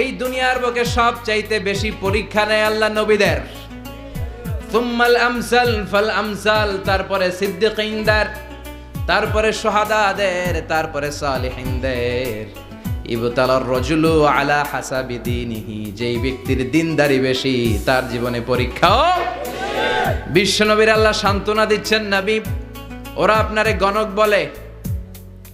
এই দুনিয়ার বুকে সব চাইতে বেশি পরীক্ষা নেয় আল্লাহ নবীদের। তারপরে সিদ্দিকিনদের, তারপরে সোহাদাদের, তারপরে সালিহিনদের। রজুলু আলা যেই ব্যক্তির দিনদারি বেশি, তার জীবনে পরীক্ষাও বিশ্বনবীর আল্লাহ সান্ত্বনা দিচ্ছেন নবী ওরা আপনারে গণক বলে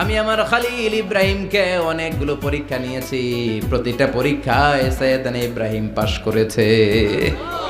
আমি আমার খালিল ইব্রাহিমকে অনেকগুলো পরীক্ষা নিয়েছি। প্রতিটা পরীক্ষায় সৈয়দান ইব্রাহিম পাশ করেছে।